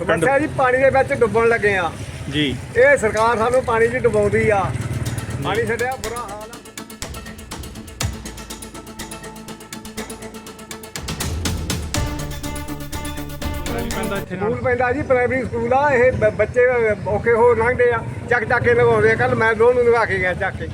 ਸਮੱਸਿਆ ਜੀ ਪਾਣੀ ਦੇ ਵਿੱਚ ਡੁੱਬਣ ਲੱਗੇ ਆ। ਜੀ। ਇਹ ਸਰਕਾਰ ਸਾਨੂੰ ਪਾਣੀ 'ਚ ਡੁਬਾਉਂਦੀ ਆ। ਪਾਣੀ ਛੱਡਿਆ ਬੁਰਾ ਹਾਲ ਆ। ਸਕੂਲ ਪੈਂਦਾ ਜੀ ਪ੍ਰਾਇਮਰੀ ਸਕੂਲ ਆ ਇਹ ਬ- ਬੱਚੇ ਔਖੇ ਹੋ ਲੰਘਦੇ ਆ ਚੱਕ ਚੱਕ ਕੇ ਲਗਾਉਂਦੇ ਆ। ਕੱਲ ਮੈਂ ਦੋਨ ਨੂੰ ਲਗਾ ਕੇ ਗਿਆ ਚੱਕ ਕੇ।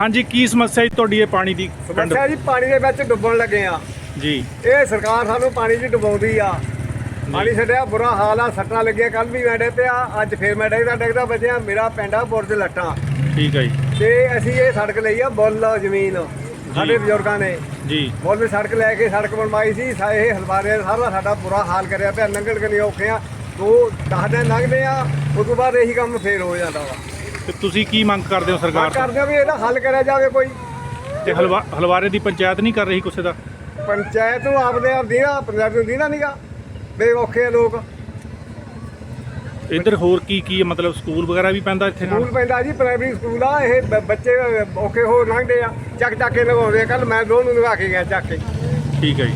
ਹਾਂਜੀ ਕੀ ਸਮੱਸਿਆ ਜੀ ਤੁਹਾਡੀ ਇਹ ਪਾਣੀ ਦੀ ਸਮੱਸਿਆ ਜੀ ਪਾਣੀ ਦੇ ਵਿੱਚ ਡੁੱਬਣ ਲੱਗੇ ਆ। ਜੀ। ਇਹ ਸਰਕਾਰ ਸਾਨੂੰ ਪਾਣੀ 'ਚ ਡੁਬਾਉਂਦੀ ਆ। ਪਾਣੀ ਛੱਡਿਆ ਬੁਰਾ ਹਾਲ ਆ ਸੱਟਾਂ ਲੱਗੀਆਂ ਕੱਲ ਵੀ ਮੈਂ ਡੇ ਪਿਆ ਅੱਜ ਫੇਰ ਮੈਂ ਡਿੱਗਦਾ ਡਿੱਗਦਾ ਬਚਿਆ ਮੇਰਾ ਪਿੰਡ ਆ ਬੁਰਜ ਲੱਟਾਂ। ਠੀਕ ਹੈ ਜੀ। ਤੇ ਅਸੀਂ ਇਹ ਸੜਕ ਲਈ ਆ ਬੁੱਲ ਜ਼ਮੀਨ। ਸਾਡੇ ਬਜ਼ੁਰਗਾਂ ਨੇ। ਜੀ। ਬੁੱਲ ਸੜਕ ਲੈ ਕੇ ਸੜਕ ਬਣਵਾਈ ਸੀ ਇਹ ਹਲਵਾਰੇ ਸਾਰਾ ਸਾਡਾ ਬੁਰਾ ਹਾਲ ਕਰਿਆ ਪਿਆ ਲੰਘਣ ਕਨੀ ਔਖੇ ਆ ਦੋ ਦਸ ਦਿਨ ਲੰਘਦੇ ਆ ਉਸ ਤੋਂ ਬਾਅਦ ਇਹੀ ਕੰਮ ਫੇਰ ਹੋ ਜਾਂਦਾ ਵਾ। ਤੇ ਤੁਸੀਂ ਕੀ ਮੰਗ ਕਰਦੇ ਹੋ ਸਰਕਾਰ ਤੋਂ? ਕਰਦੇ ਆ ਵੀ ਇਹਦਾ ਹੱਲ ਕਰਿਆ ਜਾਵੇ ਕੋਈ। ਤੇ ਹਲਵਾ ਹਲਵਾਰੇ ਦੀ ਪੰਚਾਇਤ ਨਹੀਂ ਕਰ ਰਹੀ ਕੁਛ ਦਾ? ਪੰਚਾਇਤ ਨੂੰ ਆਪਦੇ ਆਪ ਦੀਨਾ ਪੰਜਾਬ ਨੂੰ ਦੀਨਾ ਨਹੀਂਗਾ ਬੇ ਔਖੇ ਆ ਲੋਕ। ਇੱਧਰ ਹੋਰ ਕੀ ਕੀ ਹੈ? ਮਤਲਬ ਸਕੂਲ ਵਗੈਰਾ ਵੀ ਪੈਂਦਾ ਇੱਥੇ ਨਾਲ? ਸਕੂਲ ਪੈਂਦਾ ਜੀ ਪ੍ਰਾਇਮਰੀ ਸਕੂਲ ਆ ਇਹ ਬ- ਬੱਚੇ ਔਖੇ ਹੋ ਲੰਘਦੇ ਆ। ਚੱਕ ਚੱਕ ਕੇ ਲਗਾਉਂਦੇ ਆ। ਕੱਲ ਮੈਂ ਦੋਨ ਨੂੰ ਲਗਾ ਕੇ ਗਿਆ ਚੱਕ ਕੇ। ਠੀਕ ਹੈ ਜੀ।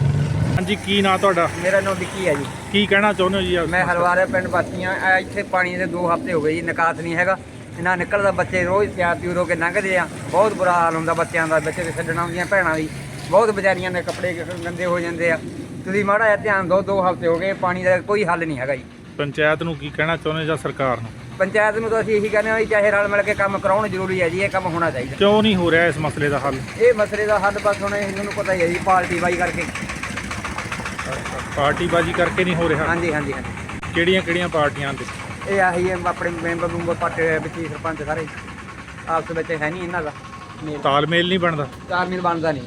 ਹਾਂਜੀ ਕੀ ਨਾਂ ਤੁਹਾਡਾ? ਮੇਰਾ ਨਾਮ ਵਿੱਕੀ ਹੈ ਜੀ। ਕੀ ਕਹਿਣਾ ਚਾਹੁੰਦੇ ਹੋ ਜੀ? ਮੈਂ ਹਲਵਾਰੇ ਪਿੰਡ ਵਾਸੀਆਂ ਆ ਇੱਥੇ ਪਾਣੀ ਦੇ 2 ਹਫ਼ਤੇ ਹੋ ਗਏ ਜੀ ਨਿਕਾਸ ਨਹੀਂ ਹੈਗਾ। ਇਹਨਾਂ ਨਿਕਲਦਾ ਬੱਚੇ ਰੋਜ਼ ਤਿਆਰ ਤਿਉਰ ਹੋ ਕੇ ਲੰਘਦੇ ਆ ਬਹੁਤ ਬੁਰਾ ਹਾਲ ਹੁੰਦਾ ਬੱਚਿਆਂ ਦਾ ਬੱਚੇ ਦੇ ਛੱਡਣ ਭੈਣਾਂ ਦੀ ਬਹੁਤ ਵਿਚਾਰੀਆਂ ਦੇ ਕੱਪੜੇ ਗੰਦੇ ਹੋ ਜਾਂਦੇ ਆ। ਤੁਸੀਂ ਮਾੜਾ ਜਿਹਾ ਧਿਆਨ ਦਿਓ 2 ਹਫ਼ਤੇ ਹੋ ਗਏ ਪਾਣੀ ਦਾ ਕੋਈ ਹੱਲ ਨਹੀਂ ਹੈਗਾ ਜੀ। ਪੰਚਾਇਤ ਨੂੰ ਕੀ ਕਹਿਣਾ ਚਾਹੁੰਦੇ ਜਾਂ ਸਰਕਾਰ ਨੂੰ? ਪੰਚਾਇਤ ਨੂੰ ਤਾਂ ਅਸੀਂ ਇਹੀ ਕਹਿੰਦੇ ਹਾਂ ਵੀ ਚਾਹੇ ਰਲ ਮਿਲ ਕੇ ਕੰਮ ਕਰਾਉਣ ਜ਼ਰੂਰੀ ਹੈ ਜੀ ਇਹ ਕੰਮ ਹੋਣਾ ਚਾਹੀਦਾ। ਕਿਉਂ ਨਹੀਂ ਹੋ ਰਿਹਾ ਇਸ ਮਸਲੇ ਦਾ ਹੱਲ? ਇਹ ਮਸਲੇ ਦਾ ਹੱਲ ਬਸ ਹੁਣ ਇਹਨਾਂ ਨੂੰ ਪਤਾ ਹੀ ਹੈ ਜੀ ਪਾਰਟੀ ਬਾਈ ਕਰਕੇ। ਪਾਰਟੀਬਾਜ਼ੀ ਕਰਕੇ ਨਹੀਂ ਹੋ ਰਿਹਾ? ਹਾਂਜੀ ਹਾਂਜੀ ਹਾਂਜੀ। ਕਿਹੜੀਆਂ ਕਿਹੜੀਆਂ ਪਾਰਟੀਆਂ ਦੇ ਇਹ ਆਹੀ ਹੈ ਆਪਣੇ ਮੈਂਬਰ ਨੂੰ ਪੱਟ ਵਿੱਚ ਹੀ ਸਰਪੰਚ ਸਾਰੇ। ਆਪਸ ਵਿੱਚ ਹੈ ਨਹੀਂ ਇਹਨਾਂ ਦਾ। ਮੇਲ ਤਾਲਮੇਲ ਨਹੀਂ ਬਣਦਾ। ਤਾਲਮੇਲ ਬਣਦਾ ਨਹੀਂ।